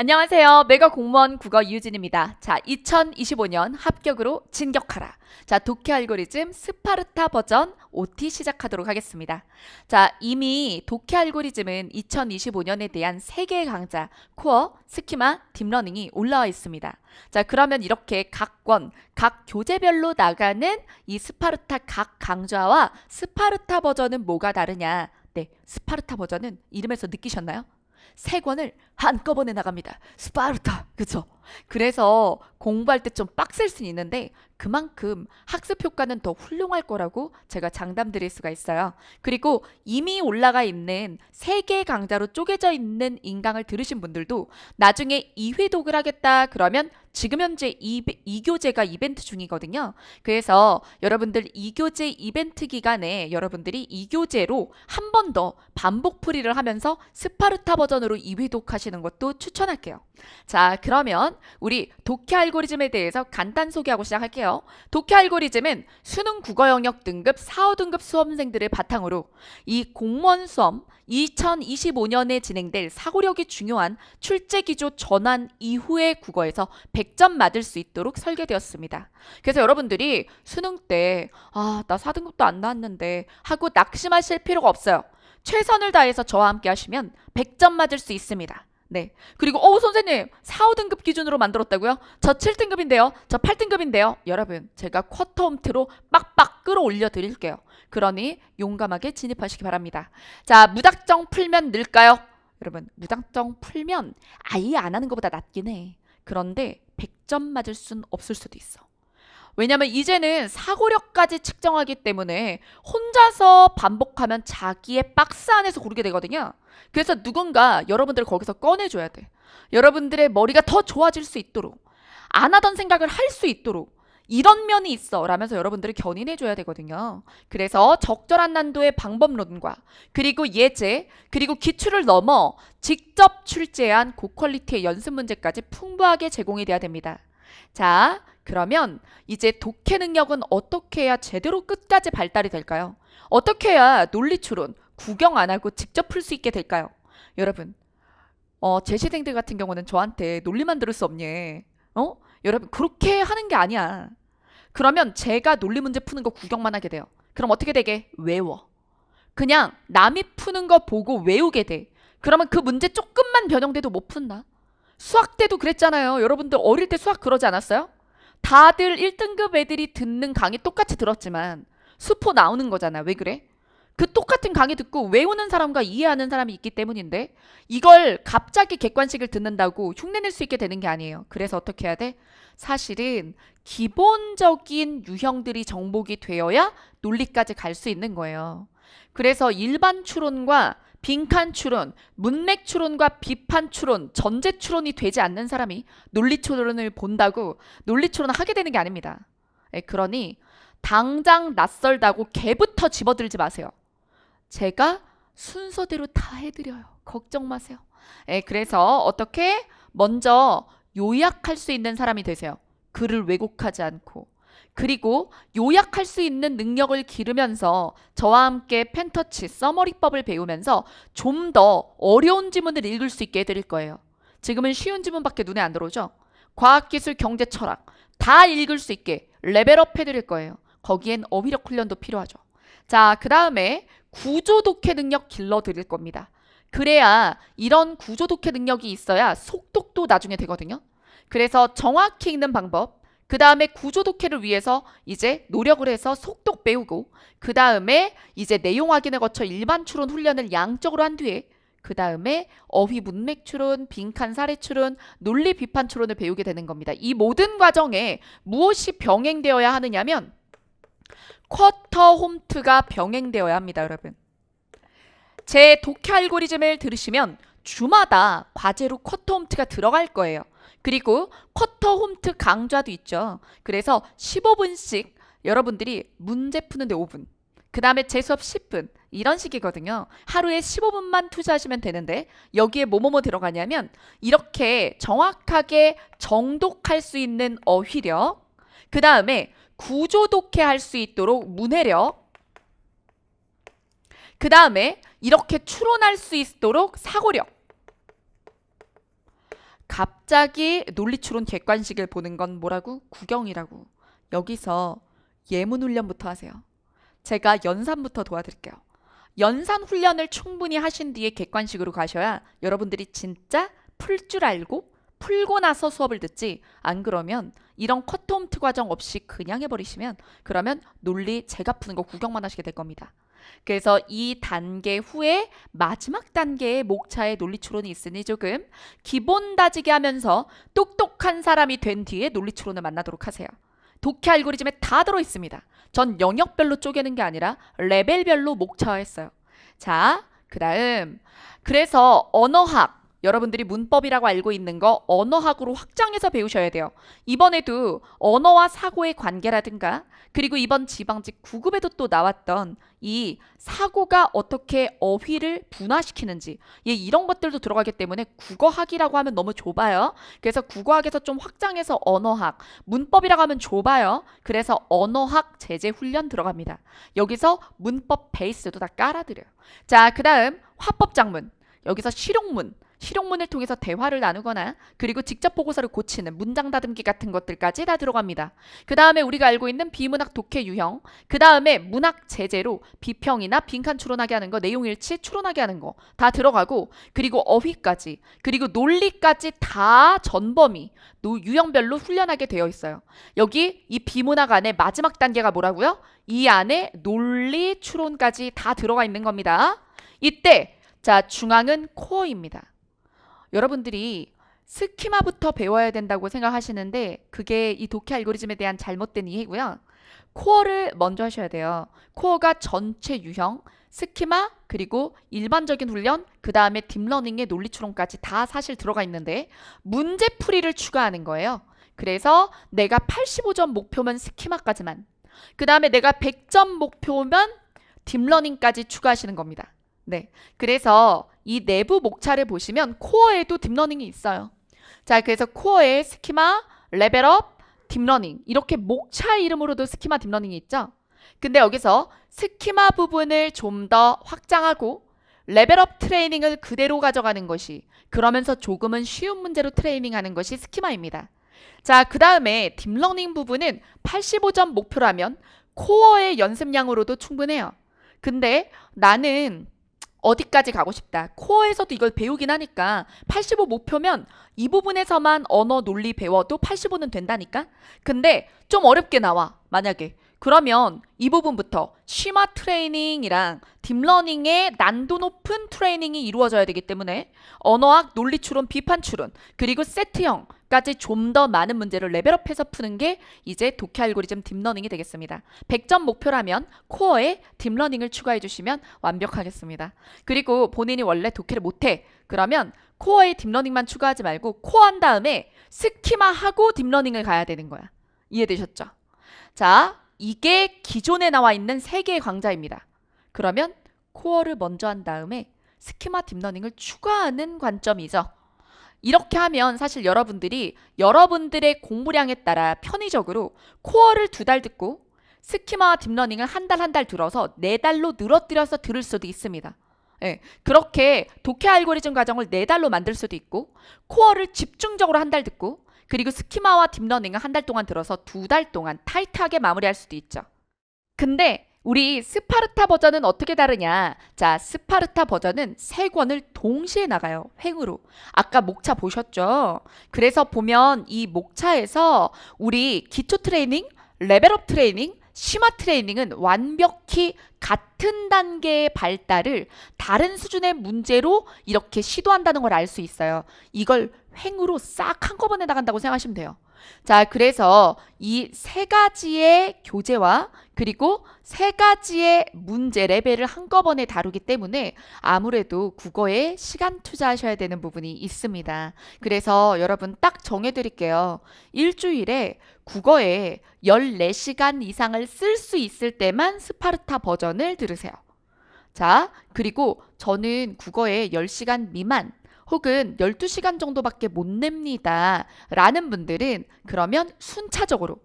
안녕하세요. 메가 공무원 국어 이유진입니다. 자, 2025년 합격으로 진격하라. 자, 독해 알고리즘 스파르타 버전 OT 시작하도록 하겠습니다. 자, 이미 독해 알고리즘은 2025년에 대한 3개의 강좌, 코어, 스키마, 딥러닝이 올라와 있습니다. 자, 그러면 이렇게 각 권, 각 교재별로 나가는 이 스파르타 각 강좌와 스파르타 버전은 뭐가 다르냐? 네, 스파르타 버전은 이름에서 느끼셨나요? 세 권을 한꺼번에 나갑니다. 스파르타. 그쵸? 그래서 공부할 때 좀 빡셀 수는 있는데 그만큼 학습 효과는 더 훌륭할 거라고 제가 장담 드릴 수가 있어요. 그리고 이미 올라가 있는 세개 강좌로 쪼개져 있는 인강을 들으신 분들도 나중에 2회 독을 하겠다 그러면 지금 현재 이, 이 교재가 이벤트 중이거든요. 그래서 여러분들 이 교재 이벤트 기간에 여러분들이 이 교재로 한 번 더 반복 풀이를 하면서 스파르타 버전으로 2회 독 하시는 것도 추천할게요. 자, 그러면 우리 독해 알고리즘에 대해서 간단 소개하고 시작할게요. 독해 알고리즘은 수능 국어 영역 등급 4, 5등급 수험생들을 바탕으로 이 공무원 수험 2025년에 진행될 사고력이 중요한 출제 기조 전환 이후의 국어에서 100점 맞을 수 있도록 설계되었습니다. 그래서 여러분들이 수능 때 아, 나 4등급도 안 나왔는데 하고 낙심하실 필요가 없어요. 최선을 다해서 저와 함께 하시면 100점 맞을 수 있습니다. 네. 그리고 어 선생님 4, 5등급 기준으로 만들었다고요? 저 7등급인데요. 저 8등급인데요. 여러분 제가 쿼터 홈트로 빡빡 끌어올려 드릴게요. 그러니 용감하게 진입하시기 바랍니다. 자 무작정 풀면 늘까요? 여러분 무작정 풀면 아예 안 하는 것보다 낫긴 해. 그런데 100점 맞을 순 없을 수도 있어. 왜냐면 이제는 사고력까지 측정하기 때문에 혼자서 반복하면 자기의 박스 안에서 고르게 되거든요. 그래서 누군가 여러분들을 거기서 꺼내줘야 돼. 여러분들의 머리가 더 좋아질 수 있도록 안 하던 생각을 할 수 있도록 이런 면이 있어 라면서 여러분들을 견인해줘야 되거든요. 그래서 적절한 난도의 방법론과 그리고 예제 그리고 기출을 넘어 직접 출제한 고퀄리티의 연습 문제까지 풍부하게 제공이 돼야 됩니다. 자, 그러면 이제 독해 능력은 어떻게 해야 제대로 끝까지 발달이 될까요? 어떻게 해야 논리 추론, 구경 안 하고 직접 풀 수 있게 될까요? 여러분, 어, 제 시생들 같은 경우는 저한테 논리만 들을 수 없니? 어? 여러분, 그렇게 하는 게 아니야. 그러면 제가 논리 문제 푸는 거 구경만 하게 돼요. 그럼 어떻게 되게? 외워. 그냥 남이 푸는 거 보고 외우게 돼. 그러면 그 문제 조금만 변형돼도 못 푼다. 수학 때도 그랬잖아요. 여러분들 어릴 때 수학 그러지 않았어요? 다들 1등급 애들이 듣는 강의 똑같이 들었지만 수포 나오는 거잖아. 왜 그래? 그 똑같은 강의 듣고 외우는 사람과 이해하는 사람이 있기 때문인데 이걸 갑자기 객관식을 듣는다고 흉내낼 수 있게 되는 게 아니에요. 그래서 어떻게 해야 돼? 사실은 기본적인 유형들이 정복이 되어야 논리까지 갈 수 있는 거예요. 그래서 일반 추론과 빈칸 추론, 문맥 추론과 비판 추론, 전제 추론이 되지 않는 사람이 논리 추론을 본다고 논리 추론을 하게 되는 게 아닙니다. 예, 그러니 당장 낯설다고 개부터 집어들지 마세요. 제가 순서대로 다 해드려요. 걱정 마세요. 예, 그래서 어떻게 먼저 요약할 수 있는 사람이 되세요. 글을 왜곡하지 않고. 그리고 요약할 수 있는 능력을 기르면서 저와 함께 펜터치, 써머리법을 배우면서 좀 더 어려운 지문을 읽을 수 있게 해드릴 거예요. 지금은 쉬운 지문밖에 눈에 안 들어오죠? 과학기술, 경제, 철학 다 읽을 수 있게 레벨업 해드릴 거예요. 거기엔 어휘력 훈련도 필요하죠. 자, 그 다음에 구조 독해 능력 길러 드릴 겁니다. 그래야 이런 구조 독해 능력이 있어야 속독도 나중에 되거든요. 그래서 정확히 읽는 방법, 그 다음에 구조 독해를 위해서 이제 노력을 해서 속독 배우고, 그 다음에 이제 내용 확인을 거쳐 일반 추론 훈련을 양적으로 한 뒤에, 그 다음에 어휘 문맥 추론, 빈칸 사례 추론, 논리 비판 추론을 배우게 되는 겁니다. 이 모든 과정에 무엇이 병행되어야 하느냐면, 쿼터 홈트가 병행되어야 합니다, 여러분. 제 독해 알고리즘을 들으시면 주마다 과제로 쿼터 홈트가 들어갈 거예요. 그리고 쿼터 홈트 강좌도 있죠. 그래서 15분씩 여러분들이 문제 푸는데 5분. 그 다음에 제 수업 10분. 이런 식이거든요. 하루에 15분만 투자하시면 되는데 여기에 뭐뭐뭐 들어가냐면 이렇게 정확하게 정독할 수 있는 어휘력, 그 다음에 구조 독해할 수 있도록 문해력, 그 다음에 이렇게 추론할 수 있도록 사고력, 갑자기 논리추론 객관식을 보는 건 뭐라고? 구경이라고. 여기서 예문 훈련부터 하세요. 제가 연산부터 도와드릴게요. 연산 훈련을 충분히 하신 뒤에 객관식으로 가셔야 여러분들이 진짜 풀 줄 알고 풀고 나서 수업을 듣지 안 그러면 이런 커트홈트 과정 없이 그냥 해버리시면 그러면 논리 제가 푸는 거 구경만 하시게 될 겁니다. 그래서 이 단계 후에 마지막 단계에 목차의 논리 추론이 있으니 조금 기본 다지게 하면서 똑똑한 사람이 된 뒤에 논리 추론을 만나도록 하세요. 독해 알고리즘에 다 들어 있습니다. 전 영역별로 쪼개는 게 아니라 레벨별로 목차화했어요. 자, 그 다음 그래서 언어학 여러분들이 문법이라고 알고 있는 거 언어학으로 확장해서 배우셔야 돼요. 이번에도 언어와 사고의 관계라든가 그리고 이번 지방직 9급에도 또 나왔던 이 사고가 어떻게 어휘를 분화시키는지 예, 이런 것들도 들어가기 때문에 국어학이라고 하면 너무 좁아요. 그래서 국어학에서 좀 확장해서 언어학, 문법이라고 하면 좁아요. 그래서 언어학 제재 훈련 들어갑니다. 여기서 문법 베이스도 다 깔아드려요. 자, 그 다음 화법 장문. 여기서 실용문. 실용문을 통해서 대화를 나누거나 그리고 직접 보고서를 고치는 문장 다듬기 같은 것들까지 다 들어갑니다. 그 다음에 우리가 알고 있는 비문학 독해 유형, 그 다음에 문학 제재로 비평이나 빈칸 추론하게 하는 거, 내용 일치 추론하게 하는 거 다 들어가고 그리고 어휘까지 그리고 논리까지 다 전범위 노 유형별로 훈련하게 되어 있어요. 여기 이 비문학 안에 마지막 단계가 뭐라고요? 이 안에 논리 추론까지 다 들어가 있는 겁니다. 이때 자 중앙은 코어입니다. 여러분들이 스키마부터 배워야 된다고 생각하시는데 그게 이 독해 알고리즘에 대한 잘못된 이해고요. 코어를 먼저 하셔야 돼요. 코어가 전체 유형, 스키마, 그리고 일반적인 훈련, 그 다음에 딥러닝의 논리 추론까지 다 사실 들어가 있는데 문제 풀이를 추가하는 거예요. 그래서 내가 85점 목표면 스키마까지만, 그 다음에 내가 100점 목표면 딥러닝까지 추가하시는 겁니다. 네. 그래서 이 내부 목차를 보시면 코어에도 딥러닝이 있어요. 자, 그래서 코어에 스키마, 레벨업, 딥러닝 이렇게 목차 이름으로도 스키마 딥러닝이 있죠. 근데 여기서 스키마 부분을 좀 더 확장하고 레벨업 트레이닝을 그대로 가져가는 것이 그러면서 조금은 쉬운 문제로 트레이닝하는 것이 스키마입니다. 자, 그 다음에 딥러닝 부분은 85점 목표라면 코어의 연습량으로도 충분해요. 근데 나는 어디까지 가고 싶다. 코어에서도 이걸 배우긴 하니까 85 목표면 이 부분에서만 언어 논리 배워도 85는 된다니까? 근데 좀 어렵게 나와. 만약에. 그러면 이 부분부터 쉬마 트레이닝이랑 딥러닝의 난도 높은 트레이닝이 이루어져야 되기 때문에 언어학 논리 추론 비판 추론 그리고 세트형 까지 좀 더 많은 문제를 레벨업해서 푸는 게 이제 독해 알고리즘 딥러닝이 되겠습니다. 100점 목표라면 코어에 딥러닝을 추가해 주시면 완벽하겠습니다. 그리고 본인이 원래 독해를 못해 그러면 코어에 딥러닝만 추가하지 말고 코어 한 다음에 스키마하고 딥러닝을 가야 되는 거야. 이해되셨죠? 자, 이게 기존에 나와 있는 세 개의 강좌입니다. 그러면 코어를 먼저 한 다음에 스키마 딥러닝을 추가하는 관점이죠. 이렇게 하면 사실 여러분들이 여러분들의 공부량에 따라 편의적으로 코어를 두 달 듣고 스키마와 딥러닝을 한달 한 달 들어서 네 달로 늘어뜨려서 들을 수도 있습니다. 예, 그렇게 독해 알고리즘 과정을 네 달로 만들 수도 있고 코어를 집중적으로 한 달 듣고 그리고 스키마와 딥러닝을 한 달 동안 들어서 두 달 동안 타이트하게 마무리할 수도 있죠. 근데 우리 스파르타 버전은 어떻게 다르냐? 자, 스파르타 버전은 세 권을 동시에 나가요. 횡으로. 아까 목차 보셨죠? 그래서 보면 이 목차에서 우리 기초 트레이닝, 레벨업 트레이닝, 심화 트레이닝은 완벽히 같은 단계의 발달을 다른 수준의 문제로 이렇게 시도한다는 걸 알 수 있어요. 이걸 횡으로 싹 한꺼번에 나간다고 생각하시면 돼요. 자, 그래서 이 세 가지의 교재와 그리고 세 가지의 문제 레벨을 한꺼번에 다루기 때문에 아무래도 국어에 시간 투자하셔야 되는 부분이 있습니다. 그래서 여러분 딱 정해드릴게요. 일주일에 국어에 14시간 이상을 쓸 수 있을 때만 스파르타 버전을 들으세요. 자, 그리고 저는 국어에 10시간 미만 혹은 12시간 정도밖에 못 냅니다. 라는 분들은 그러면 순차적으로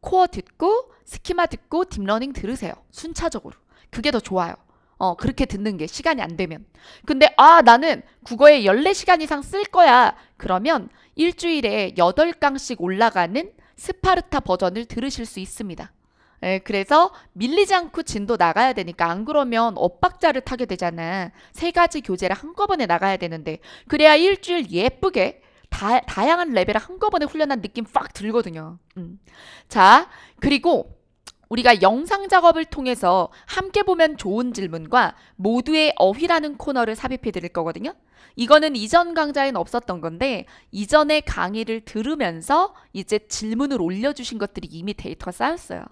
코어 듣고 스키마 듣고 딥러닝 들으세요. 순차적으로. 그게 더 좋아요. 어, 그렇게 듣는 게 시간이 안 되면. 근데 아, 나는 국어에 14시간 이상 쓸 거야. 그러면 일주일에 8강씩 올라가는 스파르타 버전을 들으실 수 있습니다. 예, 그래서 밀리지 않고 진도 나가야 되니까 안 그러면 엇박자를 타게 되잖아. 세 가지 교재를 한꺼번에 나가야 되는데 그래야 일주일 예쁘게 다, 다양한 레벨을 한꺼번에 훈련한 느낌 빡 들거든요. 음. 자, 그리고 우리가 영상 작업을 통해서 함께 보면 좋은 질문과 모두의 어휘라는 코너를 삽입해 드릴 거거든요. 이거는 이전 강좌엔 없었던 건데 이전의 강의를 들으면서 이제 질문을 올려주신 것들이 이미 데이터가 쌓였어요.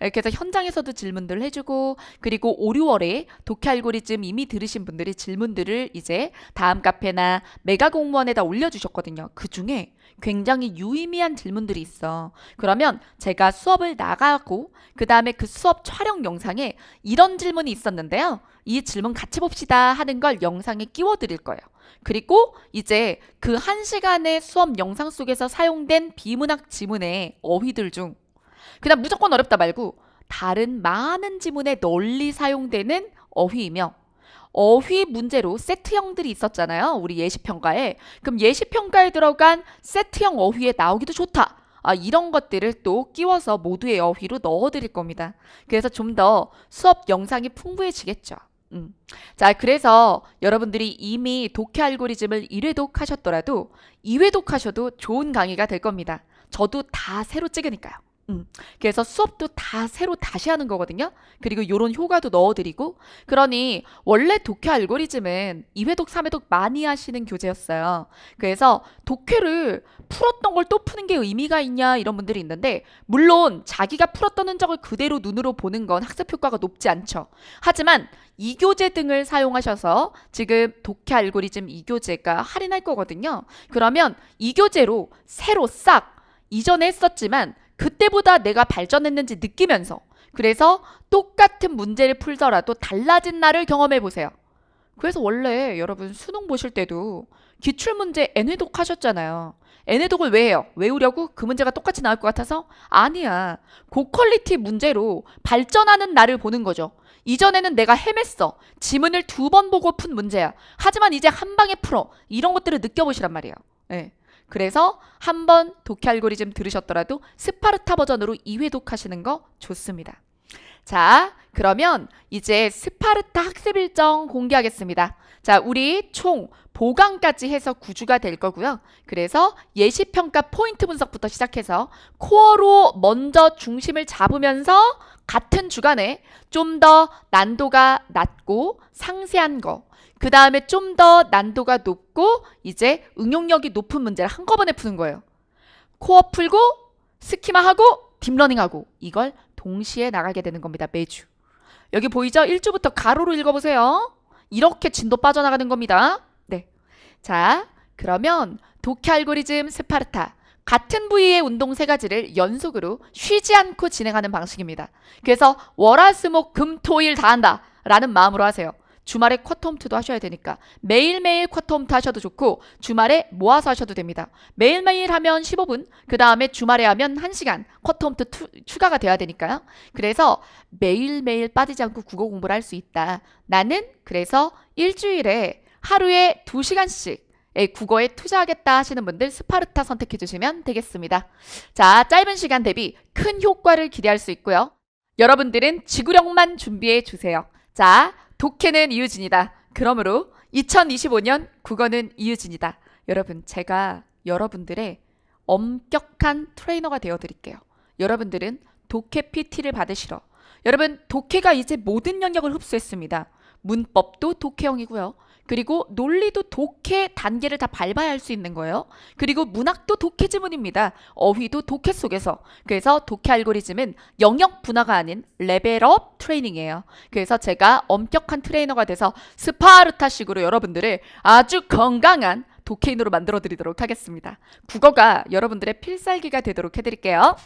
이렇게 해서 현장에서도 질문들 해주고 그리고 5, 6월에 독해 알고리즘 이미 들으신 분들이 질문들을 이제 다음 카페나 메가 공무원에다 올려주셨거든요. 그 중에 굉장히 유의미한 질문들이 있어. 그러면 제가 수업을 나가고 그 다음에 그 수업 촬영 영상에 이런 질문이 있었는데요. 이 질문 같이 봅시다 하는 걸 영상에 끼워 드릴 거예요. 그리고 이제 그 한 시간의 수업 영상 속에서 사용된 비문학 지문의 어휘들 중 그냥 무조건 어렵다 말고 다른 많은 지문에 널리 사용되는 어휘이며 어휘 문제로 세트형들이 있었잖아요. 우리 예시평가에. 그럼 예시평가에 들어간 세트형 어휘에 나오기도 좋다. 아, 이런 것들을 또 끼워서 모두의 어휘로 넣어드릴 겁니다. 그래서 좀 더 수업 영상이 풍부해지겠죠. 음. 자, 그래서 여러분들이 이미 독해 알고리즘을 1회독 하셨더라도 2회독 하셔도 좋은 강의가 될 겁니다. 저도 다 새로 찍으니까요. 음. 그래서 수업도 다 새로 다시 하는 거거든요. 그리고 요런 효과도 넣어드리고. 그러니 원래 독해 알고리즘은 2회독, 3회독 많이 하시는 교재였어요. 그래서 독해를 풀었던 걸 또 푸는 게 의미가 있냐 이런 분들이 있는데 물론 자기가 풀었던 흔적을 그대로 눈으로 보는 건 학습 효과가 높지 않죠. 하지만 이 교재 등을 사용하셔서 지금 독해 알고리즘 이 교재가 할인할 거거든요. 그러면 이 교재로 새로 싹 이전에 했었지만 그때보다 내가 발전했는지 느끼면서 그래서 똑같은 문제를 풀더라도 달라진 나를 경험해 보세요. 그래서 원래 여러분 수능 보실 때도 기출 문제 N회독 하셨잖아요. N회독을 왜 해요? 외우려고? 그 문제가 똑같이 나올 것 같아서? 아니야. 고퀄리티 문제로 발전하는 나를 보는 거죠. 이전에는 내가 헤맸어. 지문을 두 번 보고 푼 문제야. 하지만 이제 한 방에 풀어. 이런 것들을 느껴보시란 말이에요. 예. 그래서 한번 독해 알고리즘 들으셨더라도 스파르타 버전으로 2회 독 하시는 거 좋습니다. 자, 그러면 이제 스파르타 학습 일정 공개하겠습니다. 자, 우리 총 보강까지 해서 9주가 될 거고요. 그래서 예시평가 포인트 분석부터 시작해서 코어로 먼저 중심을 잡으면서 같은 주간에 좀 더 난도가 낮고 상세한 거, 그 다음에 좀 더 난도가 높고 이제 응용력이 높은 문제를 한꺼번에 푸는 거예요. 코어 풀고 스키마 하고 딥러닝하고 이걸 동시에 나가게 되는 겁니다. 매주. 여기 보이죠? 1주부터 가로로 읽어보세요. 이렇게 진도 빠져나가는 겁니다. 네. 자, 그러면 독해 알고리즘 스파르타. 같은 부위의 운동 세 가지를 연속으로 쉬지 않고 진행하는 방식입니다. 그래서 월화수목 금토일 다 한다 라는 마음으로 하세요. 주말에 쿼터홈트도 하셔야 되니까 매일매일 쿼터홈트 하셔도 좋고 주말에 모아서 하셔도 됩니다. 매일매일 하면 15분, 그 다음에 주말에 하면 1시간 쿼터홈트 투, 추가가 돼야 되니까요. 그래서 매일매일 빠지지 않고 국어 공부를 할 수 있다. 나는 그래서 일주일에 하루에 2시간씩 국어에 투자하겠다 하시는 분들 스파르타 선택해 주시면 되겠습니다. 자, 짧은 시간 대비 큰 효과를 기대할 수 있고요. 여러분들은 지구력만 준비해 주세요. 자, 독해는 이유진이다. 그러므로 2025년 국어는 이유진이다. 여러분, 제가 여러분들의 엄격한 트레이너가 되어 드릴게요. 여러분들은 독해 PT를 받으시러. 여러분, 독해가 이제 모든 영역을 흡수했습니다. 문법도 독해형이고요. 그리고 논리도 독해 단계를 다 밟아야 할 수 있는 거예요. 그리고 문학도 독해 지문입니다. 어휘도 독해 속에서. 그래서 독해 알고리즘은 영역 분화가 아닌 레벨업 트레이닝이에요. 그래서 제가 엄격한 트레이너가 돼서 스파르타식으로 여러분들을 아주 건강한 독해인으로 만들어 드리도록 하겠습니다. 국어가 여러분들의 필살기가 되도록 해드릴게요.